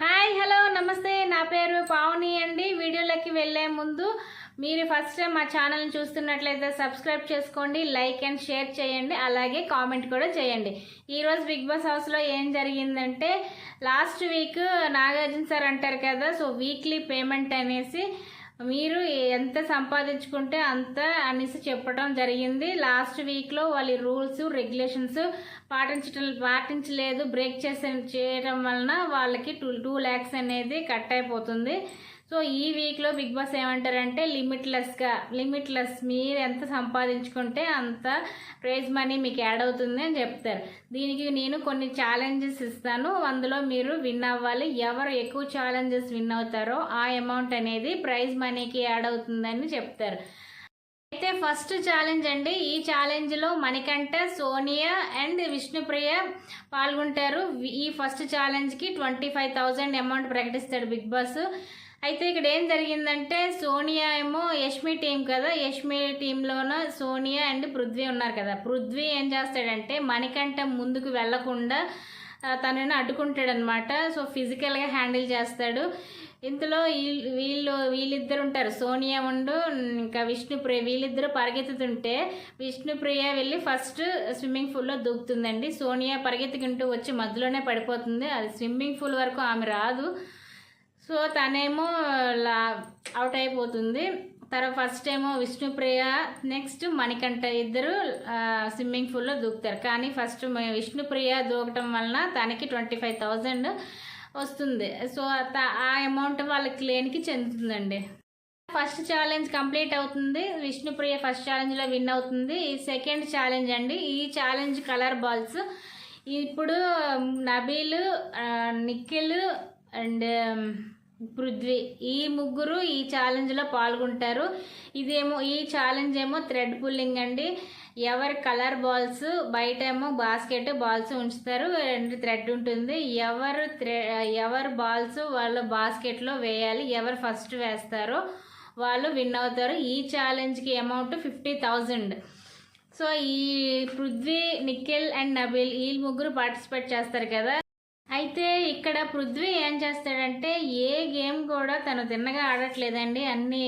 Hi hello నమస్తే. నా పేరు పావని అండి. వీడియోలోకి వెళ్ళే ముందు మీరు ఫస్ట్ టైం మా ఛానల్ని చూస్తున్నట్లయితే సబ్స్క్రైబ్ చేసుకోండి లైక్ అండ్ షేర్ చేయండి అలాగే కామెంట్ కూడా చేయండి. ఈరోజు బిగ్ బాస్ హౌస్లో ఏం జరిగిందంటే లాస్ట్ వీక్ నాగార్జున సార్ అంటారు కదా సో వీక్లీ పేమెంట్ అనేసి మీరు ఎంత సంపాదించుకుంటే అంత అనేసి చెప్పడం జరిగింది. లాస్ట్ వీక్లో వాళ్ళ రూల్స్ రెగ్యులేషన్స్ పాటించడం పాటించలేదు. బ్రేక్ చేసే చేయడం వలన వాళ్ళకి టూ టూ ల్యాక్స్ అనేది కట్ అయిపోతుంది. సో ఈ వీక్లో బిగ్ బాస్ ఏమంటారంటే లిమిట్లెస్గా లిమిట్లెస్ మీరు ఎంత సంపాదించుకుంటే అంత ప్రైజ్ మనీ మీకు యాడ్ అవుతుంది అని చెప్తారు. దీనికి నేను కొన్ని ఛాలెంజెస్ ఇస్తాను. అందులో మీరు విన్ అవ్వాలి. ఎవరు ఎక్కువ ఛాలెంజెస్ విన్ అవుతారో ఆ అమౌంట్ అనేది ప్రైజ్ మనీకి యాడ్ అవుతుందని చెప్తారు. అయితే ఫస్ట్ ఛాలెంజ్ అండి ఈ ఛాలెంజ్లో మణికంఠ సోనియా అండ్ విష్ణుప్రియ పాల్గొంటారు. ఈ ఫస్ట్ ఛాలెంజ్కి ట్వంటీ ఫైవ్ థౌజండ్ అమౌంట్ ప్రకటిస్తాడు బిగ్ బాస్. అయితే ఇక్కడ ఏం జరిగిందంటే సోనియా ఏమో యష్మి టీం కదా యష్మి టీంలోన సోనియా అండ్ పృథ్వీ ఉన్నారు కదా. పృథ్వీ ఏం చేస్తాడంటే మణికంఠ ముందుకు వెళ్ళకుండా తనని అడ్డుకుంటాడనమాట. సో ఫిజికల్గా హ్యాండిల్ చేస్తాడు. ఇంతలో వీళ్ళు వీళ్ళు వీళ్ళిద్దరు ఉంటారు. సోనియా ఉండు ఇంకా విష్ణుప్రియ వీళ్ళిద్దరు పరిగెత్తుతుంటే విష్ణుప్రియ వెళ్ళి ఫస్ట్ స్విమ్మింగ్ పూల్లో దూకుతుందండి. సోనియా పరిగెత్తుకుంటూ వచ్చి మధ్యలోనే పడిపోతుంది. అది స్విమ్మింగ్ పూల్ వరకు ఆమె రాదు. సో తనేమో లా అవుట్ అయిపోతుంది. తర్వాత ఫస్ట్ ఏమో విష్ణుప్రియ నెక్స్ట్ మణికంఠ ఇద్దరు స్విమ్మింగ్ పూల్లో దూకుతారు. కానీ ఫస్ట్ విష్ణుప్రియ దూకటం వలన తనకి ట్వంటీ ఫైవ్ థౌజండ్ వస్తుంది. సో త- ఆ అమౌంట్ వాళ్ళ క్లేన్కి చెందుతుందండి. ఫస్ట్ ఛాలెంజ్ కంప్లీట్ అవుతుంది. విష్ణుప్రియ ఫస్ట్ ఛాలెంజ్లో విన్ అవుతుంది. ఈ సెకండ్ ఛాలెంజ్ అండి. ఈ ఛాలెంజ్ కలర్ బాల్స్ ఇప్పుడు నబీలు నిఖిల్ అండ్ పృథ్వీ. ఈ ముగ్గురు ఈ ఛాలెంజ్లో పాల్గొంటారు. ఇదేమో ఈ ఛాలెంజ్ ఏమో థ్రెడ్ పుల్లింగ్ అండి. ఎవరి కలర్ బాల్స్ బయట ఏమో బాస్కెట్ బాల్స్ ఉంచుతారు. రెండు థ్రెడ్ ఉంటుంది. ఎవరు థ్రె ఎవరు బాల్స్ వాళ్ళ బాస్కెట్లో వేయాలి ఎవరు ఫస్ట్ వేస్తారో వాళ్ళు విన్ అవుతారు. ఈ ఛాలెంజ్కి అమౌంట్ ఫిఫ్టీ థౌజండ్ సో ఈ పృథ్వీ నిఖిల్ అండ్ నబిల్ ఈ ముగ్గురు పార్టిసిపేట్ చేస్తారు కదా. అయితే ఇక్కడ పృథ్వీ ఏం చేస్తాడంటే ఏ గేమ్ కూడా తను తిన్నగా ఆడట్లేదండి. అన్నీ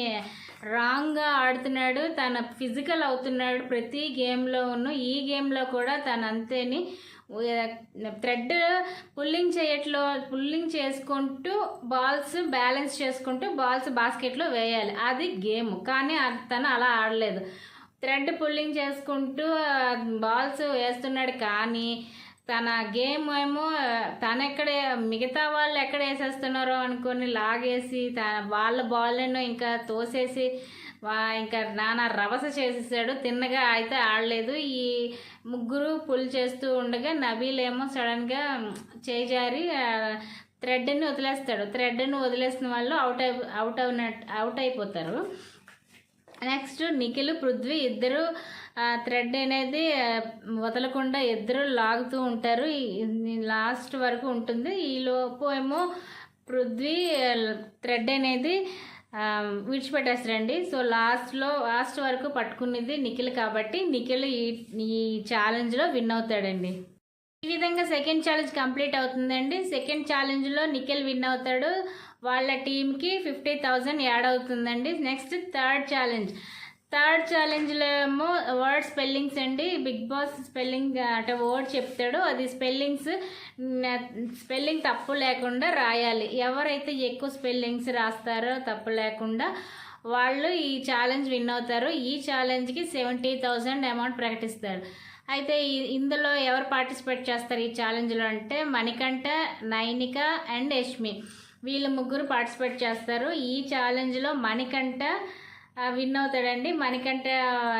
రాంగ్గా ఆడుతున్నాడు. తన ఫిజికల్ అవుతున్నాడు ప్రతి గేమ్లో ఈ గేమ్లో కూడా తను అంతేని. థ్రెడ్ పుల్లింగ్ చేయట్లో పుల్లింగ్ చేసుకుంటూ బాల్స్ బ్యాలెన్స్ చేసుకుంటూ బాల్స్ బాస్కెట్లో వేయాలి. అది గేమ్. కానీ తను అలా ఆడలేదు. థ్రెడ్ పుల్లింగ్ చేసుకుంటూ బాల్స్ వేస్తున్నాడు కానీ తన గేమ్ ఏమో తను ఎక్కడ మిగతా వాళ్ళు ఎక్కడ వేసేస్తున్నారో అనుకొని లాగేసి తన వాళ్ళ బాల్ను ఇంకా తోసేసి ఇంకా నానా రవస చేసేసాడు. తిన్నగా అయితే ఆడలేదు. ఈ ముగ్గురు పుల్ చేస్తూ ఉండగా నబీల్ ఏమో సడన్గా చేజారి థ్రెడ్ని వదిలేస్తాడు. థ్రెడ్ని వదిలేసిన వాళ్ళు అవుట్ అయి అవుట్ అవునట్ అవుట్ అయిపోతారు. నెక్స్ట్ నిఖిల్ పృథ్వీ ఇద్దరు థ్రెడ్ అనేది వదలకుండా ఇద్దరు లాగుతూ ఉంటారు. లాస్ట్ వరకు ఉంటుంది. ఈ లోపు ఏమో పృథ్వీ థ్రెడ్ అనేది విడిచిపెట్టేస్తారండి సో లాస్ట్లో లాస్ట్ వరకు పట్టుకునేది నిఖిల్ కాబట్టి నిఖిల్ ఈ ఈ ఛాలెంజ్లో విన్ అవుతాడండి. ఈ విధంగా సెకండ్ ఛాలెంజ్ కంప్లీట్ అవుతుందండి. సెకండ్ ఛాలెంజ్లో నిఖిల్ విన్ అవుతాడు. వాళ్ళ టీంకి ఫిఫ్టీ థౌజండ్ యాడ్ అవుతుందండి. నెక్స్ట్ థర్డ్ ఛాలెంజ్ థర్డ్ ఛాలెంజ్లో ఏమో వర్డ్ స్పెల్లింగ్స్ అండి. బిగ్ బాస్ స్పెల్లింగ్ అంటే వర్డ్ చెప్తాడు. అది స్పెల్లింగ్స్ స్పెల్లింగ్ తప్పు లేకుండా రాయాలి. ఎవరైతే ఎక్కువ స్పెల్లింగ్స్ రాస్తారో తప్పు లేకుండా వాళ్ళు ఈ ఛాలెంజ్ విన్ అవుతారు. ఈ ఛాలెంజ్కి సెవెంటీ థౌజండ్ అమౌంట్ ప్రకటిస్తాడు అయితే ఇందులో ఎవరు పార్టిసిపేట్ చేస్తారు ఈ ఛాలెంజ్లో అంటే మణికంఠ నైనిక అండ్ యష్మి. వీళ్ళు ముగ్గురు పార్టిసిపేట్ చేస్తారు. ఈ ఛాలెంజ్లో మణికంఠ విన్ అవుతాడండి. మణికంఠ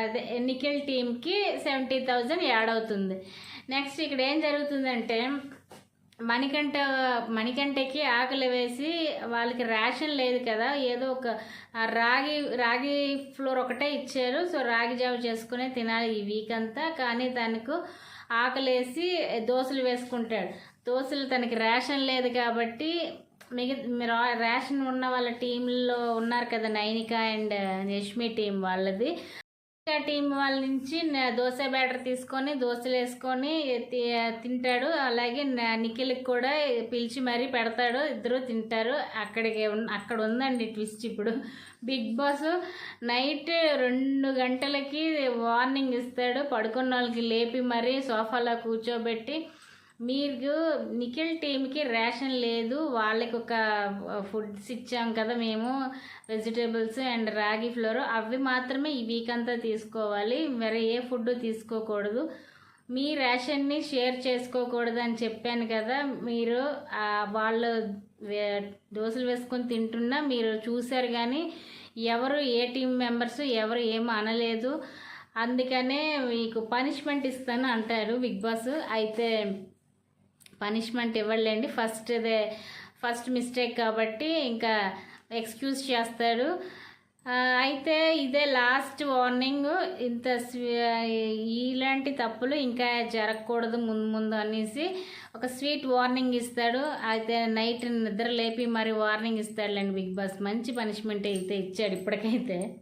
అదే నిఖిల్ టీంకి సెవెంటీ థౌజండ్ యాడ్ అవుతుంది. నెక్స్ట్ ఇక్కడ ఏం జరుగుతుందంటే మణికంఠ మణికంఠకి ఆకలి వేసి వాళ్ళకి రేషన్ లేదు కదా ఏదో ఒక రాగి రాగి ఫ్లోర్ ఒకటే ఇచ్చారు. సో రాగి జావ చేసుకునే తినాలి ఈ వీక్ అంతా. కానీ తనకు ఆకలేసి దోశలు వేసుకుంటాడు. దోశలు తనకి రేషన్ లేదు కాబట్టి మిగతా రేషన్ ఉన్న వాళ్ళ టీంలో ఉన్నారు కదా నైనిక అండ్ యష్మి టీం వాళ్ళది. టీం వాళ్ళ నుంచి దోశ బ్యాటర్ తీసుకొని దోశలు వేసుకొని తి- తింటాడు. అలాగే నిఖిల్కి కూడా పిలిచి మరీ పెడతాడు. ఇద్దరు తింటారు. అక్కడికి అక్కడ ఉందండి ట్విస్ట్ ఇప్పుడు. బిగ్ బాస్ నైట్ రెండు గంటలకి వార్నింగ్ ఇస్తాడు. పడుకున్న వాళ్ళకి లేపి మరీ సోఫాలో కూర్చోబెట్టి మీరు నిఖిల్ టీంకి రేషన్ లేదు వాళ్ళకి ఒక ఫుడ్స్ ఇచ్చాం కదా మేము వెజిటేబుల్స్ అండ్ రాగి ఫ్లోర్ అవి మాత్రమే ఈ వీక్ అంతా తీసుకోవాలి. మరి ఏ ఫుడ్ తీసుకోకూడదు. మీ రేషన్ని షేర్ చేసుకోకూడదు అని చెప్పాను కదా మీరు వాళ్ళు దోశలు వేసుకొని తింటున్నా మీరు చూశారు కానీ ఎవరు ఏ టీం మెంబర్స్ ఎవరు ఏం అనలేదు. అందుకనే మీకు పనిష్మెంట్ ఇస్తాను అంటారు బిగ్ బాస్. అయితే పనిష్మెంట్ ఇవ్వలేండి. ఫస్ట్ ఇదే ఫస్ట్ మిస్టేక్ కాబట్టి ఇంకా ఎక్స్క్యూజ్ చేస్తాడు అయితే ఇదే లాస్ట్ వార్నింగ్. ఇంత స్వీ- ఇలాంటి తప్పులు ఇంకా జరగకూడదు ముందు ముందు అనేసి ఒక స్వీట్ వార్నింగ్ ఇస్తాడు. అయితే నైట్ నిద్ర లేపి మరి వార్నింగ్ ఇస్తాడులేండి బిగ్ బాస్. మంచి పనిష్మెంట్ అయితే ఇచ్చాడు ఇప్పటికైతే.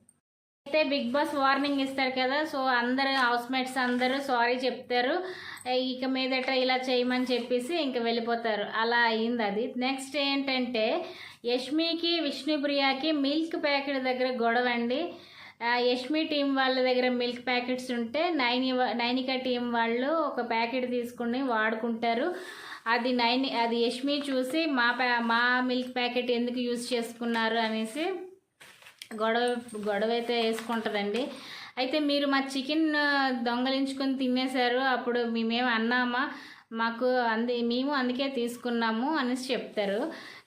అయితే బిగ్ బాస్ వార్నింగ్ ఇస్తారు కదా సో అందరు హౌస్ మేట్స్ అందరూ సారీ చెప్తారు. ఇక మీదట ఇలా చేయమని చెప్పేసి ఇంక వెళ్ళిపోతారు. అలా అయింది అది. నెక్స్ట్ ఏంటంటే యష్మికి విష్ణుప్రియకి మిల్క్ ప్యాకెట్ దగ్గర గొడవ అండి యష్మి టీం వాళ్ళ దగ్గర మిల్క్ ప్యాకెట్స్ ఉంటే నైని నైనిక టీం వాళ్ళు ఒక ప్యాకెట్ తీసుకుని వాడుకుంటారు. అది నైని అది యష్మి చూసి మా ప్యా మా మిల్క్ ప్యాకెట్ ఎందుకు యూజ్ చేసుకున్నారు అనేసి గొడవ గొడవ అయితే వేసుకుంటుందండి. అయితే మీరు మా చికెన్ దొంగలించుకొని తినేశారు. అప్పుడు మేమేం అన్నామా మాకు అంది మేము అందుకే తీసుకున్నాము అనేసి చెప్తారు.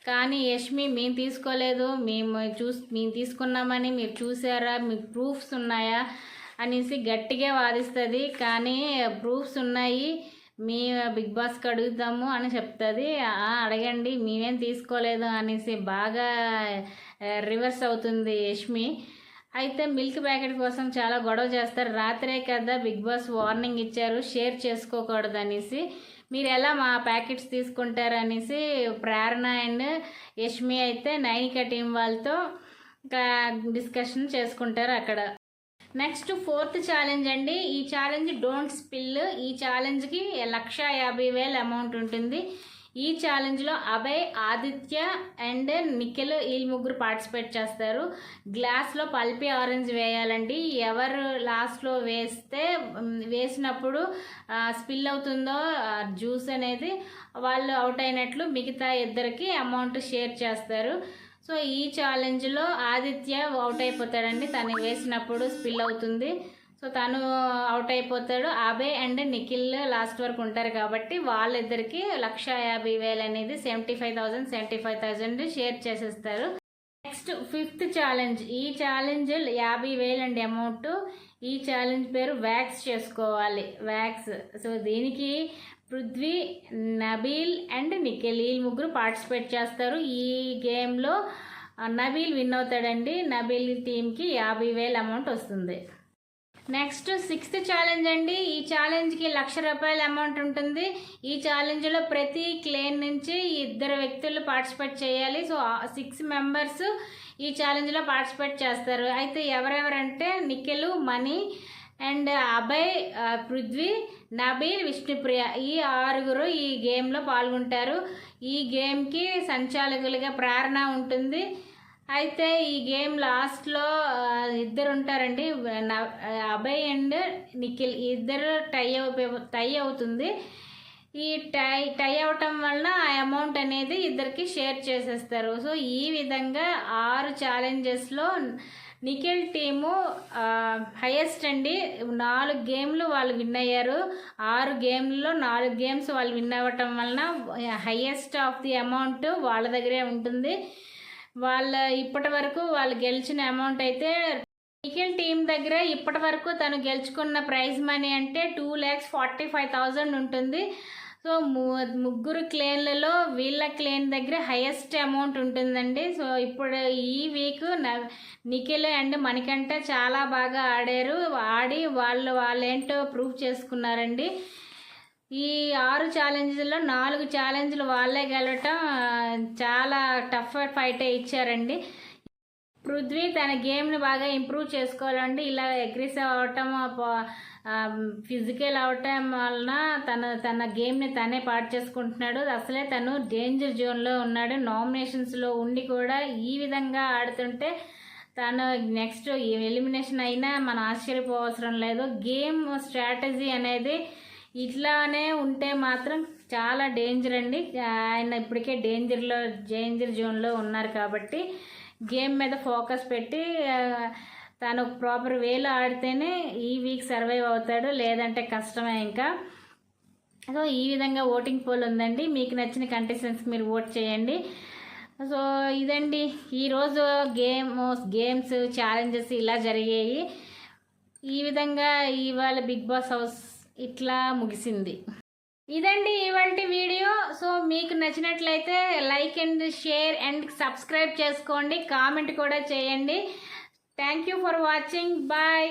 కానీ యష్మి మేము తీసుకోలేదు. మేము చూస్ మేము తీసుకున్నామని మీరు చూసారా? మీకు ప్రూఫ్స్ ఉన్నాయా? అనేసి గట్టిగా వాదిస్తుంది. కానీ ప్రూఫ్స్ ఉన్నాయి. మీ బిగ్ బాస్కి అడుగుతాము అని చెప్తుంది. అడగండి మేమేం తీసుకోలేదు అనేసి బాగా రివర్స్ అవుతుంది యష్మి. అయితే మిల్క్ ప్యాకెట్ కోసం చాలా గొడవ చేస్తారు. రాత్రే కదా బిగ్ బాస్ వార్నింగ్ ఇచ్చారు షేర్ చేసుకోకూడదు అనేసి. మీరు ఎలా మా ప్యాకెట్స్ తీసుకుంటారు అనేసి ప్రేరణ అండ్ యష్మి అయితే నైనిక టీం వాళ్ళతో డిస్కషన్ చేసుకుంటారు అక్కడ. నెక్స్ట్ ఫోర్త్ ఛాలెంజ్ అండి. ఈ ఛాలెంజ్ డోంట్ స్పిల్. ఈ ఛాలెంజ్కి లక్ష యాభై వేల అమౌంట్ ఉంటుంది. ఈ ఛాలెంజ్లో అభయ్ ఆదిత్య అండ్ నిఖిల్ ఈ ముగ్గురు పార్టిసిపేట్ చేస్తారు. గ్లాస్లో పల్పి ఆరెంజ్ వేయాలండి. ఎవరు లాస్ట్లో వేస్తే వేసినప్పుడు స్పిల్ అవుతుందో జ్యూస్ అనేది వాళ్ళు అవుట్ అయినట్లు మిగతా ఇద్దరికి అమౌంట్ షేర్ చేస్తారు. సో ఈ ఛాలెంజ్లో ఆదిత్య అవుట్ అయిపోతాడండి తను వేసినప్పుడు స్పిల్ అవుతుంది. సో తను అవుట్ అయిపోతాడు అభయ్ అండ్ నిఖిల్ లాస్ట్ వరకు ఉంటారు కాబట్టి వాళ్ళిద్దరికి లక్ష యాభై వేలు అనేది seventy five thousand seventy five thousand share చేసేస్తారు. Next fifth challenge. ఈ ఛాలెంజ్ యాభై వేలు అండి అమౌంట్. ఈ ఛాలెంజ్ పేరు వ్యాక్స్ చేసుకోవాలి. వ్యాక్స్ సో దీనికి పృథ్వీ నబీల్ అండ్ నిఖిల్ ఈ ముగ్గురు పార్టిసిపేట్ చేస్తారు. ఈ గేమ్లో నబీల్ విన్ అవుతాడండి. నబీల్ టీంకి యాభై వేలు అమౌంట్ వస్తుంది. నెక్స్ట్ సిక్స్త్ ఛాలెంజ్ అండి. ఈ ఛాలెంజ్కి లక్ష రూపాయల అమౌంట్ ఉంటుంది. ఈ ఛాలెంజ్లో ప్రతి క్లేన్ నుంచి ఇద్దరు వ్యక్తులు పార్టిసిపేట్ చేయాలి. సో సిక్స్ మెంబర్స్ ఈ ఛాలెంజ్లో పార్టిసిపేట్ చేస్తారు. అయితే ఎవరెవరంటే నిఖిల్ మణి అండ్ అభయ్ పృథ్వీ నబీల్ విష్ణుప్రియ ఈ ఆరుగురు ఈ గేమ్లో పాల్గొంటారు. ఈ గేమ్కి సంచాలకులుగా ప్రేరణ ఉంటుంది. అయితే ఈ గేమ్ లాస్ట్లో ఇద్దరు ఉంటారండి అభయ్ అండ్ నిఖిల్. ఇద్దరు టై టై అవుతుంది. ఈ టై టై అవటం వలన ఆ అమౌంట్ అనేది ఇద్దరికి షేర్ చేసేస్తారు. సో ఈ విధంగా ఆరు ఛాలెంజెస్లో నిఖిల్ టీము హయ్యెస్ట్ అండి. నాలుగు గేమ్లు వాళ్ళు విన్ అయ్యారు. ఆరు గేమ్లలో నాలుగు గేమ్స్ వాళ్ళు విన్ అవ్వటం వలన హయ్యెస్ట్ ఆఫ్ ది అమౌంట్ వాళ్ళ దగ్గరే ఉంటుంది. వాళ్ళ ఇప్పటి వరకు వాళ్ళు గెలిచిన అమౌంట్ అయితే నిఖిల్ టీం దగ్గర ఇప్పటి వరకు తను గెలుచుకున్న ప్రైజ్ మనీ అంటే two lakhs forty five thousand ఉంటుంది సో ముగ్గురు క్లెయిన్లలో వీళ్ళ క్లెయిన్ దగ్గర హైయెస్ట్ అమౌంట్ ఉంటుందండి. సో ఇప్పుడు ఈ వీక్ నిఖిల్ అండ్ మనకంటే చాలా బాగా ఆడారు. ఆడి వాళ్ళు వాళ్ళేంటో ప్రూవ్ చేసుకున్నారండి. ఈ ఆరు ఛాలెంజ్లో నాలుగు ఛాలెంజ్లు వాళ్ళే గెలవటం చాలా టఫ్ ఫైటే ఇచ్చారండి. పృథ్వీ తన గేమ్ని బాగా ఇంప్రూవ్ చేసుకోవాలండి. ఇలా అగ్రెసివ్ అవటం ఫిజికల్ అవటం వలన తన తన గేమ్ని తనే పాటు చేసుకుంటున్నాడు. అసలే తను డేంజర్ జోన్లో ఉన్నాడు. నామినేషన్స్లో ఉండి కూడా ఈ విధంగా ఆడుతుంటే తను నెక్స్ట్ ఎలిమినేషన్ అయినా మనం ఆశ్చర్యపోవసరం లేదు. గేమ్ స్ట్రాటజీ అనేది ఇట్లానే ఉంటే మాత్రం చాలా డేంజర్ అండి. ఆయన ఇప్పటికే డేంజర్లో డేంజర్ జోన్లో ఉన్నారు కాబట్టి గేమ్ మీద ఫోకస్ పెట్టి తను ప్రాపర్ వేలో ఆడితేనే ఈ వీక్ సర్వైవ్ అవుతాడు లేదంటే కష్టమే ఇంకా. సో ఈ విధంగా ఓటింగ్ పోల్ ఉందండి. మీకు నచ్చిన కంటెస్టెంట్స్కి మీరు ఓట్ చేయండి. సో ఇదండి. ఈరోజు గేమ్ గేమ్స్ ఛాలెంజెస్ ఇలా జరిగాయి. ఈ విధంగా ఇవాళ బిగ్ బాస్ హౌస్ ఇట్లా ముగిసింది. ఇదండి ఇవాళ వీడియో. సో మీకు నచ్చినట్లయితే like and share and subscribe చేసుకోండి. కామెంట్ కూడా చేయండి. Thank you for watching. Bye.